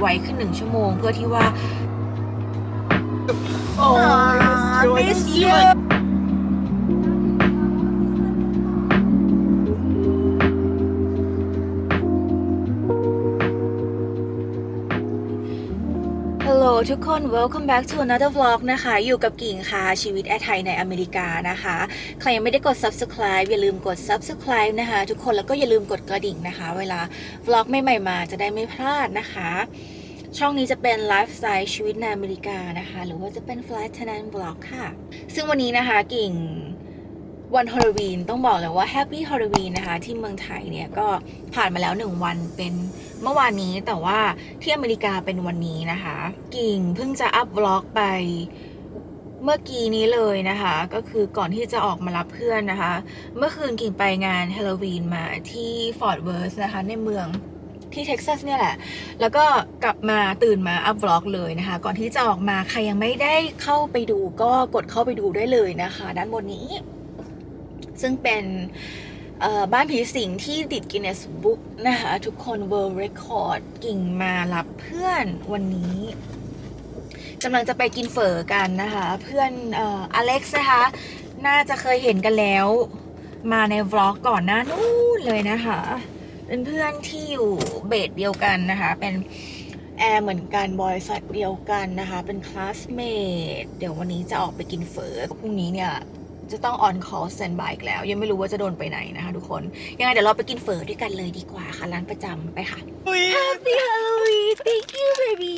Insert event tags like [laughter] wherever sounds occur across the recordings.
ไวขึ้นหนึ่งชั่วโมงเพื่อที่ว่า Oh, I miss you. I miss you. ทุกคน welcome back to another vlog นะคะ อยู่กับกิ่งค่ะ ชีวิตแอร์ไทยในอเมริกานะคะ ใครยังไม่ได้กด subscribe อย่าลืมกด subscribe นะคะ ทุกคนแล้วก็อย่าลืมกดกระดิ่งนะคะ เวลา vlog ใหม่ๆมาจะได้ไม่พลาดนะคะ ช่องนี้จะเป็นไลฟ์สไตล์ชีวิตในอเมริกานะคะ หรือว่าจะเป็น flight tenant vlog ค่ะ ซึ่งวันนี้นะคะกิ่ง วันฮอล l วีนต้องบอกเลยว่าแฮปปี้ฮอล l วีนนะคะ ที่เมืองไทยเนี่ยก็ผ่านมาแล้วหนึ่งวันเป็นเมื่อวานนี้แต่ว่าที่อเมริกาเป็นวันนี้นะคะ กิ่งเพิ่งจะอัพวล็อกไปเมื่อกี้นี้เลยนะคะ ก็คือก่อนที่จะออกมารับเพื่อนนะคะ เมื่อคืนกิ่งไปงานฮ a ล l วีนมาที่ฟอร์ w เวิร์สนะคะ ในเมืองที่เท็กซัสเนี่ยแหละ แล้วก็กลับมาตื่นมาอัพวล็อกเลยนะคะ ก่อนที่จะออกมาใครยังไม่ได้เข้าไปดูก็กดเข้าไปดูได้เลยนะคะ ด้านบนนี้ ซึ่งเป็นบ้านผีสิงที่ติดกินเนสบุ๊กนะคะทุกคน World Record กิ่งมารับเพื่อนวันนี้กำลังจะไปกินเฝอกันนะคะ เพื่อนเอ่ออเล็กซ์นะคะ น่าจะเคยเห็นกันแล้ว มาในวล็อกก่อนหน้านู้นเลยนะคะ เป็นเพื่อนที่อยู่เบสเดียวกันนะคะ เป็นแอร์เหมือนกันบริษัทเดียวกันนะคะ เป็นคลาสเมทเดี๋ยววันนี้จะออกไปกินเฝอพรุ่งนี้เนี่ย จะต้อง on call stand by อีกแล้ว ยังไม่รู้ว่าจะโดนไปไหนนะคะทุกคน ยังไงเดี๋ยวเราไปกินเฝอด้วยกันเลยดีกว่าค่ะ ร้านประจำไปค่ะ Happy Halloween thank you baby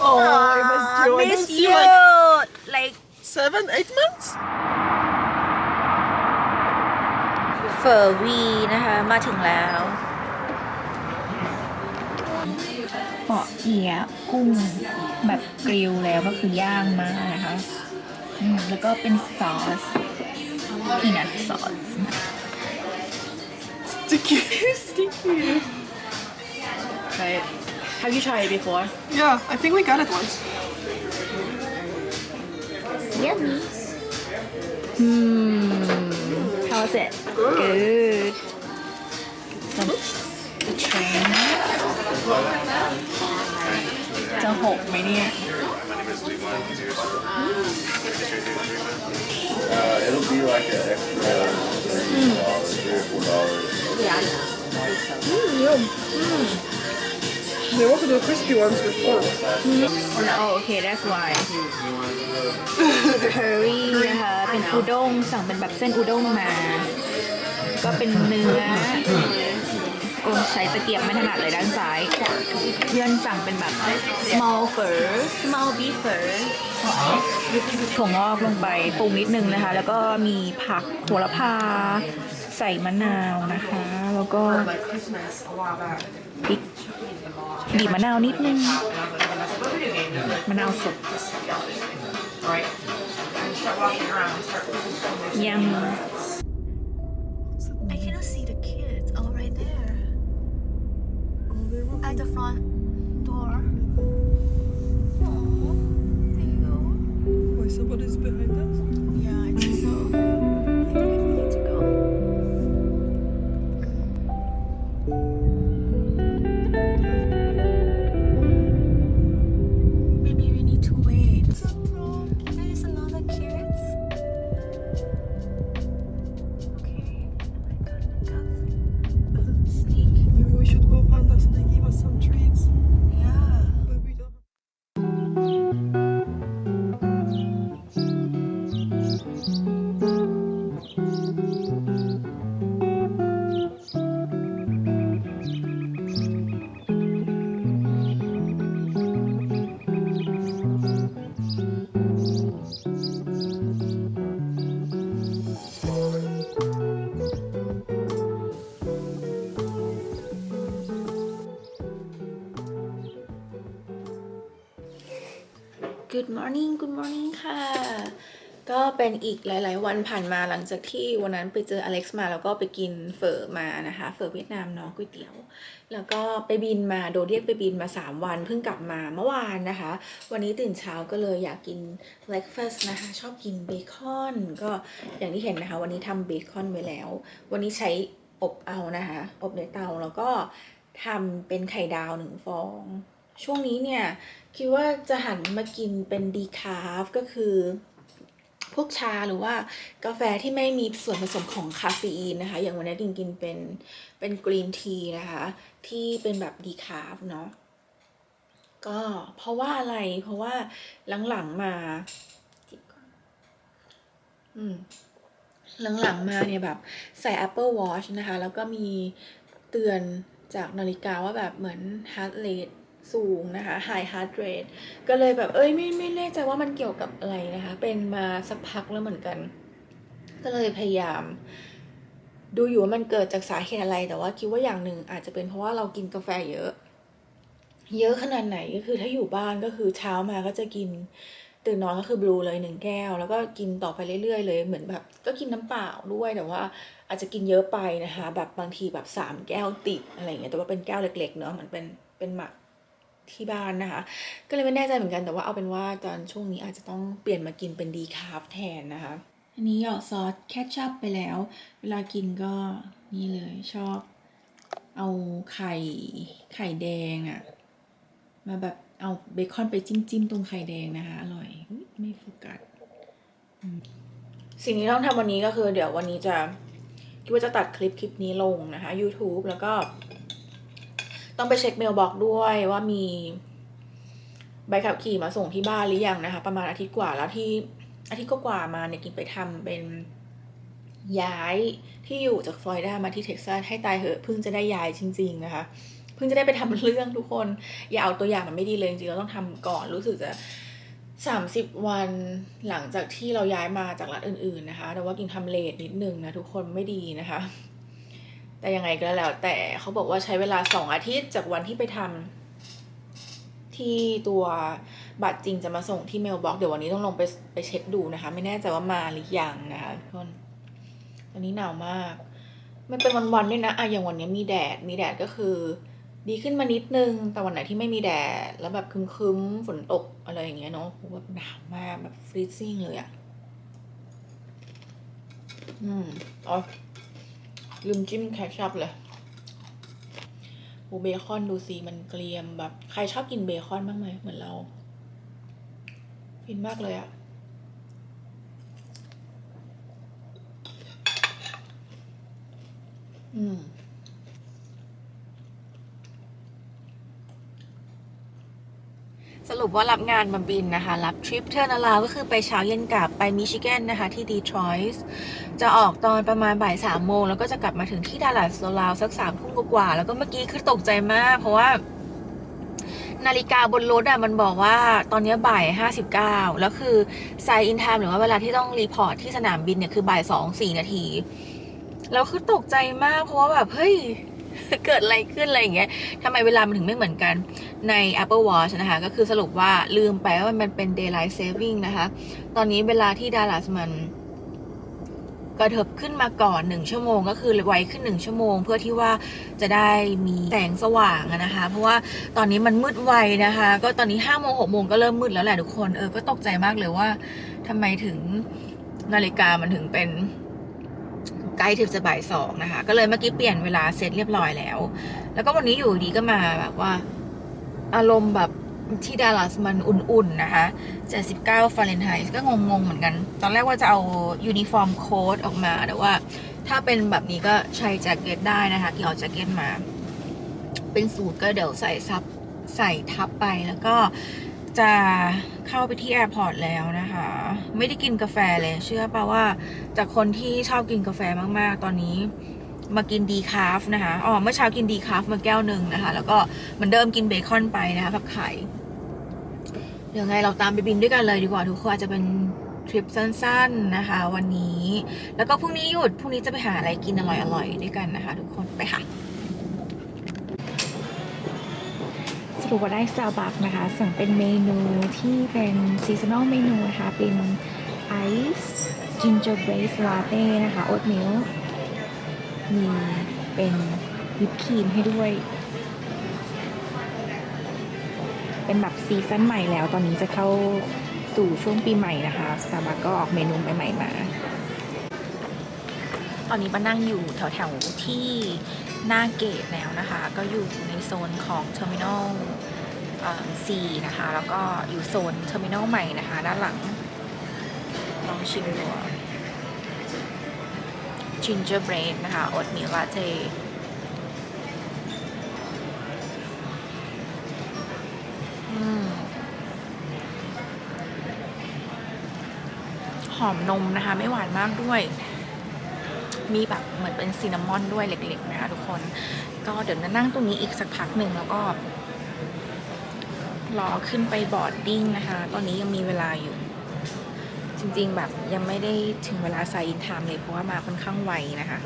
Oh, I miss you. I miss miss you. you Like like seven, eight months. เฟอร์วีนะคะมาถึงแล้วเปาะเอียะกุ้งแบบกริลแล้วก็คือย่างมานะคะ อืมแล้วก็เป็นซอสพีนัทซอส Sticky, [laughs] sticky. Try it. Have you tried it before? Yeah, I think we got it once. Yummy. Hmm. How's it? Good. Some train. จะหกไหมเนี่ย Uh, it'll be like an extra three dollars, three or four dollars. They also do crispy ones with pork. Oh okay that's why curry นะคะเป็นอุด้งสั่งเป็นแบบเส้นอุด้งมา ก็เป็นเนื้อ โอ้ใช้ตะเกียบไม่ถนัดเลยด้านซ้าย เพื่อนสั่งเป็นแบบ small fur small beef fur ถั่วงอกลงไปปรุงนิดนึงนะคะ แล้วก็มีผักโหระพา ใส่มะนาวนะคะ แล้วก็พริกบีบมะนาวนิดนึง มะนาวสดยัง at the front door oh there you go Wait, somebody's behind us? Good morning Good morning ค่ะ ก็เป็นอีกหลาย ๆ วันผ่านมาหลังจากที่วันนั้นไปเจออเล็กซ์มาแล้วก็ไปกินเฝอมานะคะ เฝอเวียดนามเนาะก๋วยเตี๋ยว แล้วก็ไปบินมาโดนเรียกไปบินมา 3 วันเพิ่งกลับมาเมื่อวานนะคะ วันนี้ตื่นเช้าก็เลยอยากกิน breakfast นะคะ ชอบกินเบคอน ก็อย่างที่เห็นนะคะ วันนี้ทำเบคอนไว้แล้ว วันนี้ใช้อบเอานะคะ อบในเตาแล้วก็ทำเป็นไข่ดาวหนึ่งฟอง ช่วงนี้เนี่ยคิดว่าจะหันมากินเป็นดีคาฟก็คือพวกชาหรือว่ากาแฟที่ไม่มีส่วนผสมของคาเฟอีนนะคะ อย่างวันนี้กินกินเป็นเป็นกรีนทีนะคะ ที่เป็นแบบดีคาฟเนาะก็เพราะว่าอะไรเพราะว่าหลังๆมาอืมหลังๆมาเนี่ยแบบใส่ Apple Watch นะคะ แล้วก็มีเตือนจากนาฬิกาว่าแบบเหมือน heart rate สูงนะคะ high heart rate ก็เลยแบบเอ้ยไม่ไม่แน่ใจว่ามันเกี่ยวกับอะไรนะคะ เป็นมาสักพักแล้วเหมือนกัน ก็เลยพยายาม ดูอยู่ว่ามันเกิดจากสาเหตุอะไร แต่ว่าคิดว่าอย่างหนึ่งอาจจะเป็นเพราะว่าเรากินกาแฟเยอะ เยอะขนาดไหนก็คือถ้าอยู่บ้านก็คือเช้ามาก็จะกินตื่นนอนก็คือบลูเลยหนึ่งแก้ว แล้วก็กินต่อไปเรื่อยๆเลยเหมือนแบบ ก็กินน้ำเปล่าด้วยแต่ว่าอาจจะกินเยอะไปนะคะ แบบบางทีแบบสามแก้วติดอะไรอย่างเงี้ยแต่ว่าเป็นแก้วเล็ก ๆ เนาะมันเป็นเป็นหมัก ที่บ้านนะคะ ก็เลยไม่แน่ใจเหมือนกันแต่ว่าเอาเป็นว่าตอนช่วงนี้อาจจะต้องเปลี่ยนมากินเป็นดีคาร์บแทนนะคะ อันนี้หยอดซอสแคชชัพไปแล้ว เวลากินก็นี่เลยชอบ เอาไข่ไข่แดงอะมาแบบเอาเบคอนไปจิ้มจิ้มตรงไข่แดงนะคะ อร่อยไม่โฟกัสสิ่งที่ต้องทำวันนี้ก็คือเดี๋ยววันนี้จะคิดว่าจะตัดคลิปคลิปนี้ลงนะคะ YouTube แล้วก็ ต้องไปเช็คเมลบอกด้วยว่ามีใบขับขี่มาส่งที่บ้านหรือยังนะคะ ประมาณอาทิตย์กว่าแล้วที่อาทิตย์กว่ามาเนี่ยกินไปทำเป็นย้ายที่อยู่จากฟลอริดามาที่เท็กซัสให้ตายเหอะเพิ่งจะได้ย้ายจริง ๆ นะคะเพิ่งจะได้ไปทำเรื่องทุกคน อย่าเอาตัวอย่างมันไม่ดีเลยจริงๆเราต้องทำก่อนรู้สึกจะสามสิบวันหลังจากที่เราย้ายมาจากรัฐอื่น ๆนะคะ แต่ว่ากินทำเลทนิดนึงนะทุกคนไม่ดีนะคะ แต่ยังไงก็แล้วแต่เขาบอกว่าใช้เวลาสองอาทิตย์จากวันที่ไปทำที่ตัวบัตรจริงจะมาส่งที่เมลบ็อกเดี๋ยววันนี้ต้องลงไปไปเช็คดูนะคะ ไม่แน่ใจว่ามาหรือยังนะคะทุกคนตอนนี้หนาวมาก มันเป็นวันๆด้วยนะอะอย่างวันนี้มีแดดมีแดดก็คือ ดีขึ้นมานิดนึง แต่วันไหนที่ไม่มีแดด แล้วแบบคึมๆฝนตกอะไรอย่างเงี้ยเนาะโหแบบหนาวมากแบบฟรีซิ่งเลยอะอืมอ๋อ ลืมจิ้มแคชัพเลยหูเบคอนดูสิมันเกรียมแบบ ใครชอบกินเบคอนบ้างไหมเหมือนเราฟินมากเลยอะอืม สรุปว่ารับงานมาบินนะคะ รับทริปเทอร์นาลาก็คือไปเช้าเย็นกลับไปมิชิแกนนะคะ ที่ดีทรอยต์จะออกตอนประมาณบ่ายสามโมง แล้วก็จะกลับมาถึงที่ดัลลัสราวสักสามทุ่มกว่า แล้วก็เมื่อกี้คือตกใจมาก เพราะว่า นาฬิกาบนรถอะมันบอกว่าตอนนี้บ่ายห้าสิบเก้าแล้วคือไซอินไทม์หรือว่าเวลาที่ต้องรีพอร์ตที่สนามบินเนี่ยคือบ่ายสองสี่นาทีแล้วคือตกใจมากเพราะว่าแบบเฮ้ย เกิดอะไรขึ้นอะไรอย่างเงี้ยทำไมเวลามันถึงไม่เหมือนกันใน Apple Watch นะคะ ก็คือสรุปว่าลืมไปว่ามันเป็น daylight saving นะคะ ตอนนี้เวลาที่ดัลลัสมันกระเถิบขึ้นมาก่อนหนึ่งชั่วโมง ก็คือไวขึ้นหนึ่งชั่วโมง เพื่อที่ว่าจะได้มีแสงสว่างนะคะ เพราะว่าตอนนี้มันมืดไวนะคะ ก็ตอนนี้ห้าโมงหกโมงก็เริ่มมืดแล้วแหละทุกคนเออก็ตกใจมากเลยว่าทำไมถึงนาฬิกามันถึงเป็น ใกล้ถึงจะบ่ายสองนะคะ ก็เลยเมื่อกี้เปลี่ยนเวลาเสร็จเรียบร้อยแล้ว แล้วก็วันนี้อยู่ดีก็มาแบบว่า อารมณ์แบบที่ดัลลัสมันอุ่นๆนะคะ 79ฟาเรนไฮต์ก็งงๆเหมือนกัน ตอนแรกว่าจะเอายูนิฟอร์มโค้ดออกมา แต่ว่าถ้าเป็นแบบนี้ก็ใช้แจ็คเก็ตได้นะคะที่เอาแจ็คเก็ตมา เป็นสูตรก็เดี๋ยวใส่ซับใส่ทับไปแล้วก็ จะเข้าไปที่แอร์พอร์ตแล้วนะคะ ไม่ได้กินกาแฟเลย เชื่อป่ะว่าจากคนที่ชอบกินกาแฟมากๆ ตอนนี้มากินดีคาฟนะคะอ๋อเมื่อเช้ากินดีคาฟมาแก้วหนึ่งนะคะ แล้วก็เหมือนเดิมกินเบคอนไปนะคะกับไข่เดี๋ยวไงเราตามไปบินด้วยกันเลยดีกว่าทุกคนอาจจะเป็นทริปสั้นๆนะคะ วันนี้ แล้วก็พรุ่งนี้หยุดพรุ่งนี้จะไปหาอะไรกินอร่อยๆด้วยกันนะคะ ทุกคนไปค่ะ รุปว่าได้ Starbucks นะคะสั่งเป็นเมนูที่เป็นซีซันอลเมนูนะคะเป็นไอซ์จินเจอร์เบรสลาเต้นะคะโอ๊ตมิลมีเป็นวิปครีมให้ด้วย เป็นแบบซีซันใหม่แล้ว ตอนนี้จะเข้าสู่ช่วงปีใหม่นะคะ Starbucks ก็ออกเมนูใหม่ ๆ มาตอนนี้มานั่งอยู่แถวๆที่ หน้าเกตแล้วนะคะ ก็อยู่ในโซนของ Terminal เอ่อ C นะคะ แล้วก็อยู่โซน Terminal ใหม่นะคะ ด้านหลัง ลองชิมดู Gingerbread นะคะ Oatmeal Latte อืมหอมนมนะคะ ไม่หวานมากด้วย มีแบบเหมือนเป็นซินนามอนด้วยเล็กๆนะคะทุกคน ก็เดี๋ยวนั่งตรงนี้อีกสักพักหนึ่งแล้วก็รอขึ้นไปบอร์ดดิ้งนะคะ ตอนนี้ยังมีเวลาอยู่ จริงๆแบบยังไม่ได้ถึงเวลาไซน์อินไทม์เลยเพราะว่ามาค่อนข้างไวนะคะ